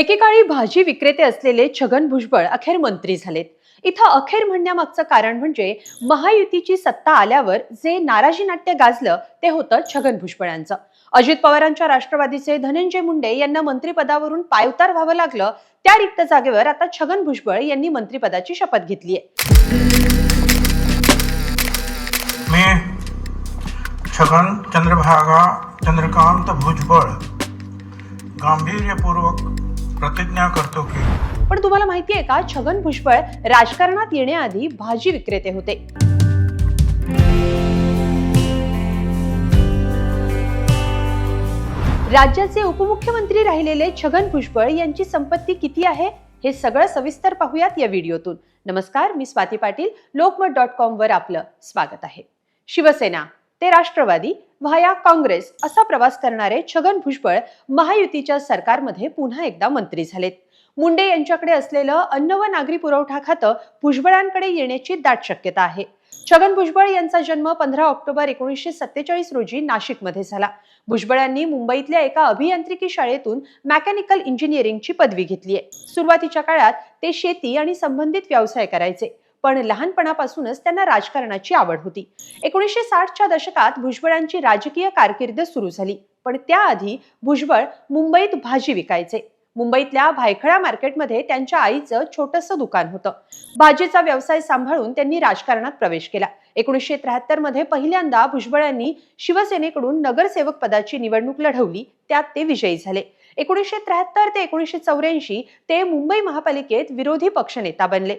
एकेकाळी भाजी विक्रेते असलेले छगन भुजबळ अखेर मंत्री झालेत. इथं अखेर म्हणण्यामागचं कारण म्हणजे महायुतीची सत्ता आल्यावर जे नाराजी नाट्य गाजलं ते होतं छगन भुजबळांचं. अजित पवारांच्या राष्ट्रवादीचे धनंजय मुंडे यांना मंत्रिपदावरून पायउतार व्हावं लागलं त्या रिक्त जागेवर आता छगन भुजबळ यांनी मंत्रिपदाची शपथ घेतली आहे मी छगन चंद्रभागा चंद्रकांत भुजबळ गांभीर्यपूर्वक प्रतिज्ञा करतो की. पण तुम्हाला माहिती आहे का छगन भुजबळ राजकारणात येण्याआधी भाजी विक्रेते होते. राज्याचे उपमुख्यमंत्री राहिलेले छगन भुजबळ यांची संपत्ती किती आहे हे सगळं सविस्तर पाहूयात या व्हिडिओतून. नमस्कार मी स्वाती पाटील लोकमत डॉट कॉम वर आपलं स्वागत आहे. शिवसेना ते राष्ट्रवादी व्हाया काँग्रेस असा प्रवास करणारे छगन भुजबळ महायुतीच्या सरकारमध्ये पुन्हा एकदा मंत्री झालेत. मुंडे यांच्याकडे असलेलं अन्न व नागरी पुरवठा खातं भुजबळांकडे येण्याची दाट शक्यता आहे. छगन भुजबळ यांचा जन्म पंधरा ऑक्टोबर एकोणीसशे सत्तेचाळीस रोजी नाशिकमध्ये झाला. भुजबळांनी मुंबईतल्या एका अभियांत्रिकी शाळेतून मेकॅनिकल इंजिनिअरिंगची पदवी घेतली आहे सुरुवातीच्या काळात ते शेती आणि संबंधित व्यवसाय करायचे. पण लहानपणापासूनच त्यांना राजकारणाची आवड होती. एकोणीसशे साठच्या दशकात भुजबळांची राजकीय कारकीर्द सुरू झाली. पण त्याआधी भुजबळ मुंबईत भाजी विकायचे. मुंबईतल्या भायखळा मार्केटमध्ये त्यांच्या आईचं छोटंसं दुकान होतं. भाजीचा व्यवसाय सांभाळून त्यांनी राजकारणात प्रवेश केला. एकोणीसशे त्र्याहत्तरमध्ये पहिल्यांदा भुजबळांनी शिवसेनेकडून नगरसेवक पदाची निवडणूक लढवली. त्यात ते विजयी झाले. एकोणीसशे त्र्याहत्तर ते एकोणीसशे चौऱ्याऐंशी ते मुंबई महापालिकेत विरोधी पक्षनेता बनले.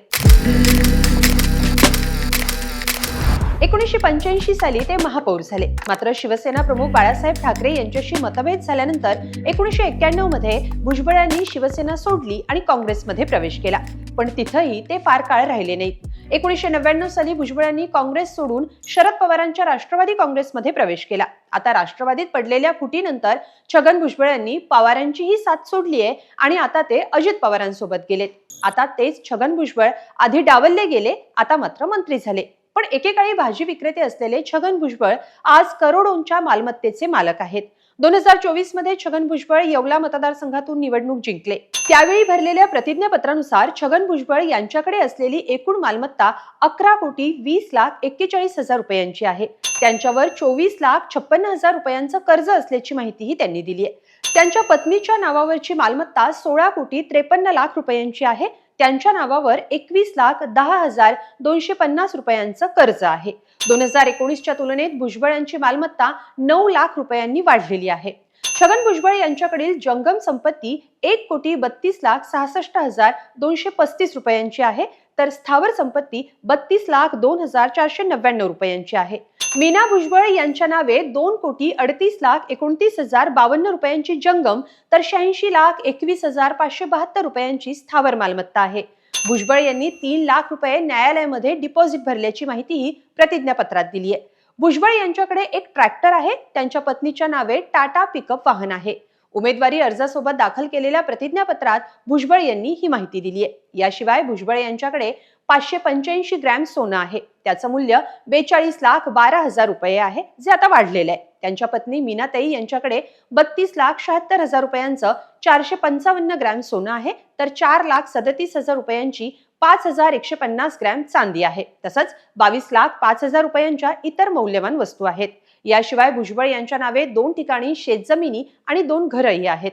एकोणीसशे पंच्याऐंशी साली ते महापौर झाले. मात्र शिवसेना प्रमुख बाळासाहेब ठाकरे यांच्याशी मतभेद झाल्यानंतर एकोणीसशे एक्क्याण्णवमध्ये भुजबळांनी शिवसेना सोडली आणि काँग्रेसमध्ये प्रवेश केला. पण तिथंही ते फार काळ राहिले नाहीत. एकोणीसशे नव्याण्णव साली भुजबळांनी काँग्रेस सोडून शरद पवारांच्या राष्ट्रवादी काँग्रेसमध्ये प्रवेश केला. आता राष्ट्रवादीत पडलेल्या फुटीनंतर छगन भुजबळांनी पवारांचीही साथ सोडली आहे आणि आता ते अजित पवारांसोबत गेलेत. आता तेच छगन भुजबळ आधी डावलले गेले आता मात्र मंत्री झाले. पण एकेकाळी भाजी विक्रेते असलेले छगन भुजबळ आज करोडोंच्या मालमत्तेचे मालक आहेत. दोन हजार चोवीसमध्ये छगन भुजबळ येवला मतदारसंघातून निवडणूक जिंकले. त्यावेळी भरलेल्या प्रतिज्ञापत्रानुसार छगन भुजबळ यांच्याकडे असलेली एकूण मालमत्ता अकरा कोटी वीस लाख एक्केचाळीस हजार रुपयांची आहे. त्यांच्यावर चोवीस लाख छप्पन्न हजार रुपयांचं कर्ज असल्याची माहितीही त्यांनी दिली आहे त्यांच्या पत्नीच्या नावावरची मालमत्ता सोळा कोटी त्रेपन्न लाख रुपयांची आहे. त्यांच्या नावावर एकवीस लाख दहा हजार दोनशे पन्नास रुपयांचं कर्ज आहे. दोन हजार एकोणीसच्या तुलनेत भुजबळांची मालमत्ता नऊ लाख रुपयांनी वाढलेली आहे. छगन भुजबळ यांच्याकडील जंगम संपत्ती एक कोटी बत्तीस लाख सहासष्ट हजार दोनशे पस्तीस रुपयांची आहे. तर स्थावर संपत्ती बत्तीस लाख दोन हजार चारशे नव्याण्णव रुपयांची आहे. मीना भुजबळ यांच्या नावे दोन कोटी अडतीस लाख एकोणतीस हजार बावन्न रुपयांची जंगम तर शहाऐंशी लाख एकवीस हजार पाचशे बहात्तर रुपयांची स्थावर मालमत्ता आहे. भुजबळ यांनी तीन लाख रुपये न्यायालयामध्ये डिपॉझिट भरल्याची माहितीही प्रतिज्ञापत्रात दिली आहे भुजबळ यांच्याकडे एक ट्रॅक्टर आहे त्यांच्या पत्नीच्या नावे टाटा पिकअप वाहन आहे. उमेदवारी अर्जासोबत दाखल केलेल्या प्रतिज्ञापत्रात भुजबळ यांनी ही माहिती दिली आहे याशिवाय भुजबळ यांच्याकडे पाचशे पंच्याऐंशी ग्रॅम सोनं आहे. त्याचं मूल्य बेचाळीस लाख बारा हजार रुपये आहे जे आता वाढलेलं आहे. त्यांच्या पत्नी मीनाताई यांच्याकडे बत्तीस लाख शहात्तर हजार रुपयांचं चारशे पंचावन्न ग्रॅम सोनं आहे. तर चार लाख सदतीस हजार रुपयांची पाच हजार एकशे पन्नास ग्रॅम चांदी आहे. तसंच बावीस लाख पाच हजार रुपयांच्या इतर मौल्यवान वस्तू आहेत. याशिवाय भुजबळ यांच्या नावे दोन ठिकाणी शेतजमिनी आणि दोन घरही आहेत.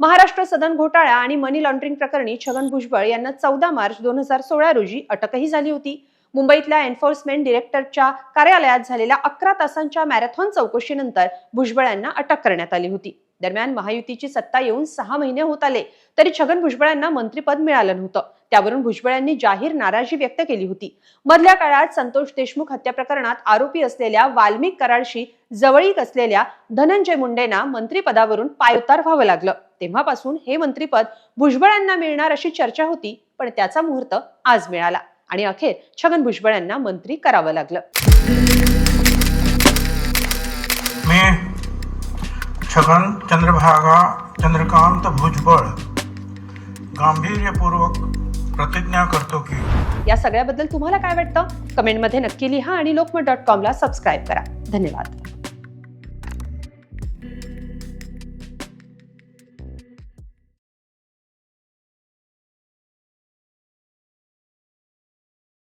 महाराष्ट्र सदन घोटाळा आणि मनी लॉन्ड्रिंग प्रकरणी छगन भुजबळ यांना चौदा मार्च दोन हजार सोळा रोजी अटकही झाली होती. मुंबईतल्या एन्फोर्समेंट डिरेक्टरच्या कार्यालयात झालेल्या अकरा तासांच्या मॅरेथॉन चौकशीनंतर भुजबळ यांना अटक करण्यात आली होती. दरम्यान महायुतीची सत्ता येऊन सहा महिने होत आले तरी छगन भुजबळांना मंत्रिपद मिळालं नव्हतं. त्यावरून भुजबळांनी जाहीर नाराजी व्यक्त केली होती. मधल्या काळात संतोष देशमुख हत्या प्रकरणात आरोपी असलेल्या वाल्मिक कराडशी जवळीक असलेल्या धनंजय मुंडेंना मंत्रिपदावरून पायउतार व्हावं लागलं. तेव्हापासून हे मंत्रिपद भुजबळांना मिळणार अशी चर्चा होती पण त्याचा मुहूर्त आज मिळाला आणि अखेर छगन भुजबळ यांना मंत्री करावं लागलं. छगन चंद्रभागा चंद्रकांत भुजबळ. गांभीर्यपूर्वक प्रतिज्ञा करतो की या सगळ्याबद्दल तुम्हाला काय वाटतं? कमेंटमध्ये नक्की लिहा आणि लोकमत डॉट कॉमला सबस्क्राईब करा. धन्यवाद.